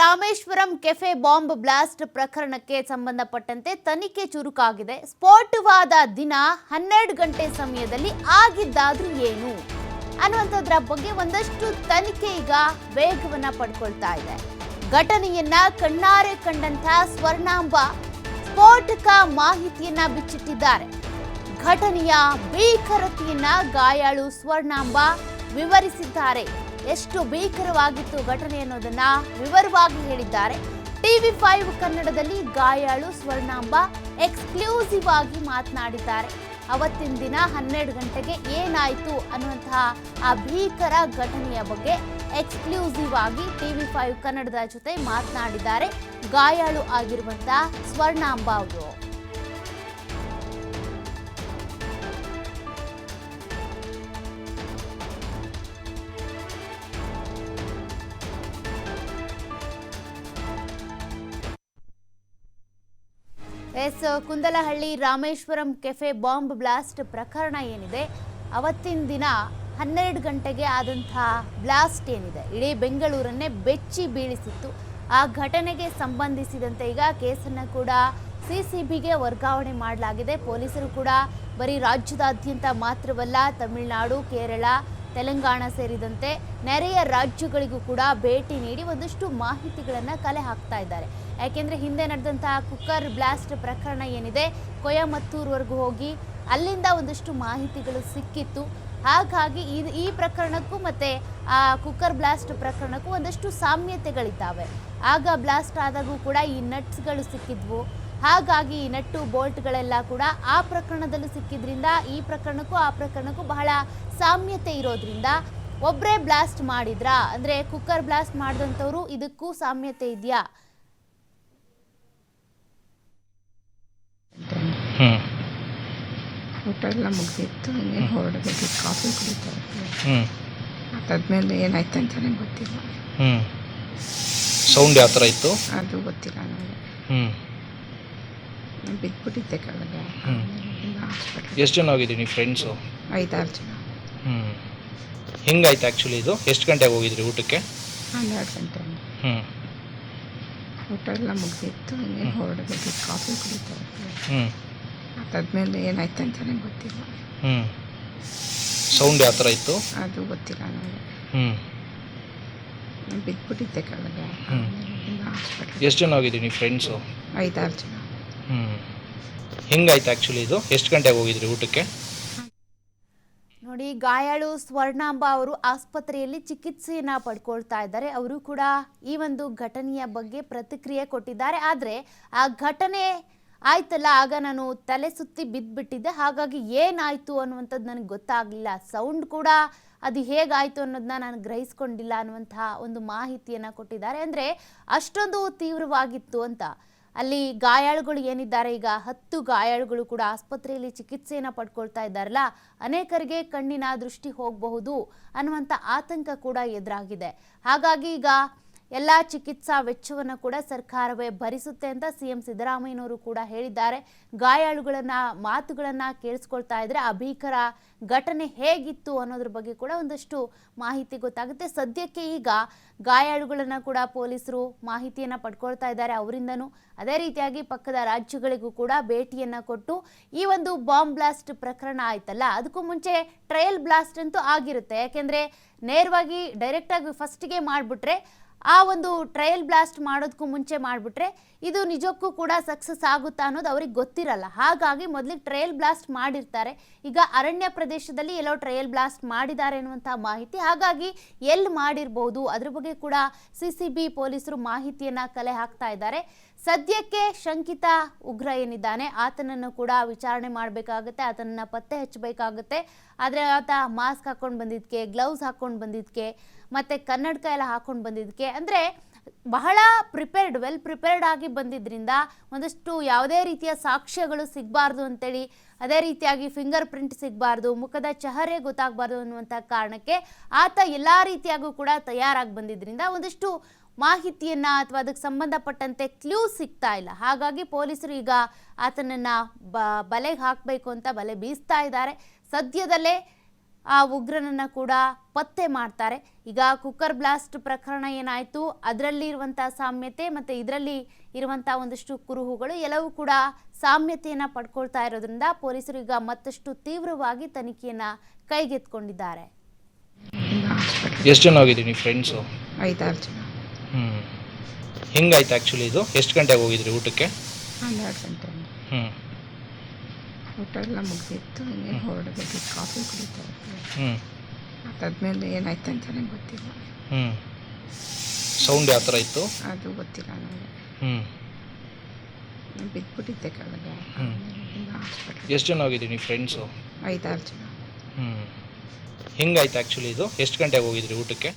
Rameswaram cafe bomb blast ಪ್ರಕರಣಕ್ಕೆ ಸಂಬಂಧಪಟ್ಟಂತೆ ತನಿಖೆ ಚುರುಕಾಗಿದೆ. ಸ್ಫೋಟವಾದ ದಿನ ಹನ್ನೆರಡು ಗಂಟೆ ಸಮಯದಲ್ಲಿ ಆಗಿದ್ದಾದ್ರೂ ಏನು? ಅನ್ನುವಂಥದ್ರ ಬಗ್ಗೆ ಒಂದಷ್ಟು ತನಿಖೆ ಈಗ ವೇಗವನ್ನ ಪಡ್ಕೊಳ್ತಾ ಇದೆ. ಘಟನೆಯನ್ನ ಕಣ್ಣಾರೆ ಕಂಡಂತ ಸ್ವರ್ಣಾಂಬ ಸ್ಫೋಟಕ ಮಾಹಿತಿಯನ್ನ ಬಿಚ್ಚಿಟ್ಟಿದ್ದಾರೆ. ಘಟನೆಯ ಭೀಕರತೆಯನ್ನ ಗಾಯಾಳು ಸ್ವರ್ಣಾಂಬ ವಿವರಿಸಿದ್ದಾರೆ. ಎಷ್ಟು ಭೀಕರವಾಗಿತ್ತು ಘಟನೆ ಅನ್ನೋದನ್ನ ವಿವರವಾಗಿ ಹೇಳಿದ್ದಾರೆ. ಟಿವಿ ಫೈವ್ ಕನ್ನಡದಲ್ಲಿ ಗಾಯಾಳು ಸ್ವರ್ಣಾಂಬ ಎಕ್ಸ್ಕ್ಲೂಸಿವ್ ಆಗಿ ಮಾತನಾಡಿದ್ದಾರೆ. ಅವತ್ತಿನ ದಿನ ಹನ್ನೆರಡು ಗಂಟೆಗೆ ಏನಾಯ್ತು ಅನ್ನುವಂತಹ ಆ ಭೀಕರ ಘಟನೆಯ ಬಗ್ಗೆ ಎಕ್ಸ್ಕ್ಲೂಸಿವ್ ಆಗಿ ಟಿವಿ ಫೈವ್ ಕನ್ನಡದ ಜೊತೆ ಮಾತನಾಡಿದ್ದಾರೆ. ಗಾಯಾಳು ಆಗಿರುವಂತಹ ಸ್ವರ್ಣಾಂಬ ಅವರು. Yes, Kundalahalli Rameshwaram cafe bomb blast ಪ್ರಕರಣ ಏನಿದೆ? ಅವತ್ತಿನ ದಿನ ಹನ್ನೆರಡು ಗಂಟೆಗೆ ಆದಂತಹ ಬ್ಲಾಸ್ಟ್ ಏನಿದೆ? ಇಡೀ ಬೆಂಗಳೂರನ್ನೇ ಬೆಚ್ಚಿ ಬೀಳಿಸಿತ್ತು. ಆ ಘಟನೆಗೆ ಸಂಬಂಧಿಸಿದಂತೆ ಈಗ ಕೇಸನ್ನು ಕೂಡ ಸಿ ಸಿ ಬಿಗೆ ವರ್ಗಾವಣೆ ಮಾಡಲಾಗಿದೆ. ಪೊಲೀಸರು ಕೂಡ ಬರೀ ರಾಜ್ಯದಾದ್ಯಂತ ಮಾತ್ರವಲ್ಲ, ತಮಿಳುನಾಡು, ಕೇರಳ ತೆಲಂಗಾಣ ಸೇರಿದಂತೆ ನೆರೆಯ ರಾಜ್ಯಗಳಿಗೂ ಕೂಡ ಭೇಟಿ ನೀಡಿ ಒಂದಷ್ಟು ಮಾಹಿತಿಗಳನ್ನು ಕಲೆ ಹಾಕ್ತಾ ಇದ್ದಾರೆ. ಯಾಕೆಂದರೆ ಹಿಂದೆ ನಡೆದಂತಹ ಕುಕ್ಕರ್ ಬ್ಲಾಸ್ಟ್ ಪ್ರಕರಣ ಏನಿದೆ, ಕೊಯಮತ್ತೂರ್ವರೆಗೂ ಹೋಗಿ ಅಲ್ಲಿಂದ ಒಂದಷ್ಟು ಮಾಹಿತಿಗಳು ಸಿಕ್ಕಿತ್ತು. ಹಾಗಾಗಿ ಈ ಈ ಪ್ರಕರಣಕ್ಕೂ ಮತ್ತು ಆ ಕುಕ್ಕರ್ ಬ್ಲಾಸ್ಟ್ ಪ್ರಕರಣಕ್ಕೂ ಒಂದಷ್ಟು ಸಾಮ್ಯತೆಗಳಿದ್ದಾವೆ. ಆಗ ಬ್ಲಾಸ್ಟ್ ಆದಾಗೂ ಕೂಡ ಈ ನಟ್ಸ್ಗಳು ಸಿಕ್ಕಿದ್ವು. ಹಾಗಾಗಿ ಈ ನಟ್ಟು ಬೋಲ್ಟ್ಗಳೆಲ್ಲ ಕೂಡ ಆ ಪ್ರಕರಣದಲ್ಲೂ ಸಿಕ್ಕಿದ್ರಿಂದ ಈ ಪ್ರಕರಣಕ್ಕೂ ಆ ಪ್ರಕರಣಕ್ಕೂ ಬಹಳ ಸಾಮ್ಯತೆ ಇರೋದ್ರಿಂದ ಒಬ್ಬರೇ ಬ್ಲಾಸ್ಟ್ ಮಾಡಿದ್ರಾ ಅಂದರೆ ಕುಕ್ಕರ್ ಬ್ಲಾಸ್ಟ್ ಮಾಡಿದಂಥವ್ರು ಇದಕ್ಕೂ ಸಾಮ್ಯತೆ ಇದೆಯಾ? ಊಟ ಎಲ್ಲ ಮುಗಿದಿತ್ತು ಹಂಗೆ ಹೊರಡಬೇಕು ಕಾಫಿ ಕುಡಿತಾ ಇದ್ದೆ. ಅದಾದ್ಮೇಲೆ ಏನಾಯ್ತು ಅಂತಲೇ ಗೊತ್ತಿಲ್ಲ. ಹ್ಮ್. ಸೌಂಡ್ ಯಾವ ಥರ ಇತ್ತು? ಅದು ಗೊತ್ತಿಲ್ಲ ನನಗೆ. ಹ್ಞೂ ಬಿದ್ದುಬಿಟ್ಟಿದ್ದೆ ಕೆಳಗೆ. ಹಾಸ್ಪಿಟ್ಲ್ ಎಷ್ಟು ಜನ ಹೋಗಿದ್ದೀನಿ ನೀವು ಫ್ರೆಂಡ್ಸು ಐದಾರು ಜನ. ಹ್ಞೂ ಹೆಂಗಾಯ್ತು ಆ್ಯಕ್ಚುಲಿ ಇದು? ಎಷ್ಟು ಗಂಟೆಗೆ ಹೋಗಿದ್ರಿ ಊಟಕ್ಕೆ? ಹನ್ನೆರಡು ಗಂಟೆ. ಹ್ಞೂ ಊಟ ಎಲ್ಲ ಮುಗಿದಿತ್ತು ಇನ್ನೇನು ಹೊರಡಬೇಕು ಕಾಫಿ ಕುಡಿತಾ ಹ್ಞೂ ಅದಾದ್ಮೇಲೆ ಏನಾಯ್ತು ಅಂತಲೇ ಗೊತ್ತಿಲ್ಲ. ಹ್ಞೂ ಸೌಂಡ್ ಯಾವ ಥರ ಇತ್ತು? ಅದು ಗೊತ್ತಿಲ್ಲ ನನಗೆ. ಹ್ಞೂ ನಾನು ಬಿದ್ದುಬಿಟ್ಟಿದ್ದೆ ಕೆಳಗೆ. ಹ್ಮ್. ಹಾಸ್ಪಿಟ್ಲ್ ಎಷ್ಟು ಜನ ಹೋಗಿದ್ದೀನಿ ನೀವು ಫ್ರೆಂಡ್ಸು ಐದಾರು ಜನ. ಹೆಂಗಾಯ್ತು ಆ್ಯಕ್ಚುಲಿ ಇದು? ಎಷ್ಟು ಗಂಟೆಗೆ ಹೋಗಿದ್ರಿ ಊಟಕ್ಕೆ? ನೋಡಿ, ಗಾಯಾಳು ಸ್ವರ್ಣಾಂಬ ಅವರು ಆಸ್ಪತ್ರೆಯಲ್ಲಿ ಚಿಕಿತ್ಸೆಯನ್ನ ಪಡ್ಕೊಳ್ತಾ ಇದ್ದಾರೆ. ಅವರು ಕೂಡ ಈ ಒಂದು ಘಟನೆಯ ಬಗ್ಗೆ ಪ್ರತಿಕ್ರಿಯೆ ಕೊಟ್ಟಿದ್ದಾರೆ. ಆದರೆ ಆ ಘಟನೆ ಆಯ್ತಲ್ಲ, ಆಗ ನಾನು ತಲೆ ಸುತ್ತಿ ಬಿದ್ದುಬಿಟ್ಟಿದ್ದೆ ಹಾಗಾಗಿ ಏನಾಯ್ತು ಅನ್ನುವಂಥದ್ದು ನನಗೆ ಗೊತ್ತಾಗಲಿಲ್ಲ. ಸೌಂಡ್ ಕೂಡ ಅದು ಹೇಗಾಯಿತು ಅನ್ನೋದನ್ನ ನಾನು ಗ್ರಹಿಸ್ಕೊಂಡಿಲ್ಲ ಅನ್ನುವಂತಹ ಒಂದು ಮಾಹಿತಿಯನ್ನು ಕೊಟ್ಟಿದ್ದಾರೆ. ಅಂದರೆ ಅಷ್ಟೊಂದು ತೀವ್ರವಾಗಿತ್ತು ಅಂತ ಅಲ್ಲಿ ಗಾಯಾಳುಗಳು ಏನಿದ್ದಾರೆ, ಈಗ ಹತ್ತು ಗಾಯಾಳುಗಳು ಕೂಡ ಆಸ್ಪತ್ರೆಯಲ್ಲಿ ಚಿಕಿತ್ಸೆಯನ್ನು ಪಡ್ಕೊಳ್ತಾ ಇದ್ದಾರಲ್ಲ, ಅನೇಕರಿಗೆ ಕಣ್ಣಿನ ದೃಷ್ಟಿ ಹೋಗಬಹುದು ಅನ್ನುವಂಥ ಆತಂಕ ಕೂಡ ಎದುರಾಗಿದೆ. ಹಾಗಾಗಿ ಈಗ ಎಲ್ಲ ಚಿಕಿತ್ಸಾ ವೆಚ್ಚವನ್ನು ಕೂಡ ಸರ್ಕಾರವೇ ಭರಿಸುತ್ತೆ ಅಂತ ಸಿಎಂ ಸಿದ್ದರಾಮಯ್ಯನವರು ಕೂಡ ಹೇಳಿದ್ದಾರೆ. ಗಾಯಾಳುಗಳನ್ನ, ಮಾತುಗಳನ್ನ ಕೇಳಿಸ್ಕೊಳ್ತಾ ಇದ್ರೆ ಆ ಭೀಕರ ಘಟನೆ ಹೇಗಿತ್ತು ಅನ್ನೋದ್ರ ಬಗ್ಗೆ ಕೂಡ ಒಂದಷ್ಟು ಮಾಹಿತಿ ಗೊತ್ತಾಗುತ್ತೆ. ಸದ್ಯಕ್ಕೆ ಈಗ ಗಾಯಾಳುಗಳನ್ನ ಕೂಡ ಪೊಲೀಸರು ಮಾಹಿತಿಯನ್ನ ಪಡ್ಕೊಳ್ತಾ ಇದ್ದಾರೆ ಅವರಿಂದನೂ. ಅದೇ ರೀತಿಯಾಗಿ ಪಕ್ಕದ ರಾಜ್ಯಗಳಿಗೂ ಕೂಡ ಭೇಟಿಯನ್ನ ಕೊಟ್ಟು ಈ ಒಂದು ಬಾಂಬ್ ಬ್ಲಾಸ್ಟ್ ಪ್ರಕರಣ ಆಯ್ತಲ್ಲ, ಅದಕ್ಕೂ ಮುಂಚೆ ಟ್ರಯಲ್ ಬ್ಲಾಸ್ಟ್ ಅಂತೂ ಆಗಿರುತ್ತೆ. ಯಾಕೆಂದ್ರೆ ನೇರವಾಗಿ ಡೈರೆಕ್ಟಾಗಿ ಫಸ್ಟಿಗೆ ಮಾಡಿಬಿಟ್ರೆ ಆ ಒಂದು ಟ್ರಯಲ್ ಬ್ಲಾಸ್ಟ್ ಮಾಡೋದಕ್ಕೂ ಮುಂಚೆ ಮಾಡಿಬಿಟ್ರೆ ಇದು ನಿಜಕ್ಕೂ ಕೂಡ ಸಕ್ಸಸ್ ಆಗುತ್ತಾ ಅನ್ನೋದು ಅವ್ರಿಗೆ ಗೊತ್ತಿರಲ್ಲ. ಹಾಗಾಗಿ ಮೊದಲಿಗೆ ಟ್ರಯಲ್ ಬ್ಲಾಸ್ಟ್ ಮಾಡಿರ್ತಾರೆ. ಈಗ ಅರಣ್ಯ ಪ್ರದೇಶದಲ್ಲಿ ಎಲ್ಲೋ ಟ್ರಯಲ್ ಬ್ಲಾಸ್ಟ್ ಮಾಡಿದ್ದಾರೆ ಅನ್ನುವಂಥ ಮಾಹಿತಿ. ಹಾಗಾಗಿ ಎಲ್ಲಿ ಮಾಡಿರ್ಬೋದು? ಅದ್ರ ಬಗ್ಗೆ ಕೂಡ ಸಿ ಸಿ ಬಿ ಪೊಲೀಸರು ಮಾಹಿತಿಯನ್ನು ಕಲೆ ಹಾಕ್ತಾ ಇದ್ದಾರೆ. ಸದ್ಯಕ್ಕೆ ಶಂಕಿತ ಉಗ್ರ ಏನಿದ್ದಾನೆ, ಆತನನ್ನು ಕೂಡ ವಿಚಾರಣೆ ಮಾಡಬೇಕಾಗುತ್ತೆ, ಆತನನ್ನು ಪತ್ತೆ ಹಚ್ಚಬೇಕಾಗುತ್ತೆ. ಆದರೆ ಆತ ಮಾಸ್ಕ್ ಹಾಕ್ಕೊಂಡು ಬಂದಿದ್ದಕ್ಕೆ ಗ್ಲೌಸ್ ಹಾಕ್ಕೊಂಡು ಬಂದಿದ್ದಕ್ಕೆ ಮತ್ತು ಕನ್ನಡಕ ಎಲ್ಲ ಹಾಕ್ಕೊಂಡು ಬಂದಿದ್ದಕ್ಕೆ ಅಂದರೆ ಬಹಳ ಪ್ರಿಪೇರ್ಡ್ ವೆಲ್ ಪ್ರಿಪೇರ್ಡ್ ಆಗಿ ಬಂದಿದ್ದರಿಂದ ಒಂದಷ್ಟು ಯಾವುದೇ ರೀತಿಯ ಸಾಕ್ಷ್ಯಗಳು ಸಿಗಬಾರ್ದು ಅಂತೇಳಿ, ಅದೇ ರೀತಿಯಾಗಿ ಫಿಂಗರ್ ಪ್ರಿಂಟ್ ಸಿಗಬಾರ್ದು, ಮುಖದ ಚಹರೆ ಗೊತ್ತಾಗಬಾರ್ದು ಅನ್ನುವಂಥ ಕಾರಣಕ್ಕೆ ಆತ ಎಲ್ಲ ರೀತಿಯಾಗೂ ಕೂಡ ತಯಾರಾಗಿ ಬಂದಿದ್ದರಿಂದ ಒಂದಷ್ಟು ಮಾಹಿತಿಯನ್ನ ಅಥವಾ ಅದಕ್ಕೆ ಸಂಬಂಧಪಟ್ಟಂತೆ ಕ್ಲೂ ಸಿಗ್ತಾ ಇಲ್ಲ. ಹಾಗಾಗಿ ಪೊಲೀಸರು ಈಗ ಆತನನ್ನ ಬ ಬಲೆಗೆ ಹಾಕಬೇಕು ಅಂತ ಬಲೆ ಬೀಸ್ತಾ ಇದ್ದಾರೆ. ಸದ್ಯದಲ್ಲೇ ಆ ಉಗ್ರನನ್ನ ಕೂಡ ಪತ್ತೆ ಮಾಡ್ತಾರೆ. ಈಗ ಕುಕ್ಕರ್ ಬ್ಲಾಸ್ಟ್ ಪ್ರಕರಣ ಏನಾಯಿತು? ಅದರಲ್ಲಿ ಇರುವಂಥ ಸಾಮ್ಯತೆ ಮತ್ತು ಇದರಲ್ಲಿ ಇರುವಂಥ ಒಂದಷ್ಟು ಕುರುಹುಗಳು ಎಲ್ಲವೂ ಕೂಡ ಸಾಮ್ಯತೆಯನ್ನು ಪಡ್ಕೊಳ್ತಾ ಇರೋದ್ರಿಂದ ಪೊಲೀಸರು ಈಗ ಮತ್ತಷ್ಟು ತೀವ್ರವಾಗಿ ತನಿಖೆಯನ್ನು ಕೈಗೆತ್ಕೊಂಡಿದ್ದಾರೆ ಎಷ್ಟು ಜನ ನೀವು ಫ್ರೆಂಡ್ಸು ಐದಾರು ಜನ. ಹ್ಞೂ ಹೆಂಗಾಯ್ತು ಆ್ಯಕ್ಚುಲಿ ಇದು? ಎಷ್ಟು ಗಂಟೆಗೆ ಹೋಗಿದ್ರಿ ಊಟಕ್ಕೆ? ಹನ್ನೆರಡು ಗಂಟೆ. ಹ್ಞೂ ಊಟ ಎಲ್ಲ ಮುಗಿದಿತ್ತು ಹಿಂಗೆ ಹೊರಡಬೇಕು ಕಾಫಿ ಕುಡಿತಾ ಇದ್ದೆ. ಹ್ಞೂ ಅದಾದ್ಮೇಲೆ ಏನಾಯ್ತು ಅಂತಲೇ ಗೊತ್ತಿಲ್ಲ. ಹ್ಞೂ ಸೌಂಡ್ ಯಾವ ಥರ ಇತ್ತು? ಅದು ಗೊತ್ತಿಲ್ಲ ನನಗೆ. ಹ್ಞೂ ನಾನು ಬಿದ್ದುಬಿಟ್ಟಿದ್ದೆ ಕೆಳಗೆ. ಹಾಸ್ಪಿಟ್ಲ್ ಎಷ್ಟು ಜನ ಹೋಗಿದ್ದೀನಿ ನೀವು ಫ್ರೆಂಡ್ಸು ಐದಾರು ಜನ. ಹ್ಞೂ ಹೆಂಗಾಯ್ತು ಆ್ಯಕ್ಚುಲಿ ಇದು? ಎಷ್ಟು ಗಂಟೆಗೆ ಹೋಗಿದ್ರಿ ಊಟಕ್ಕೆ?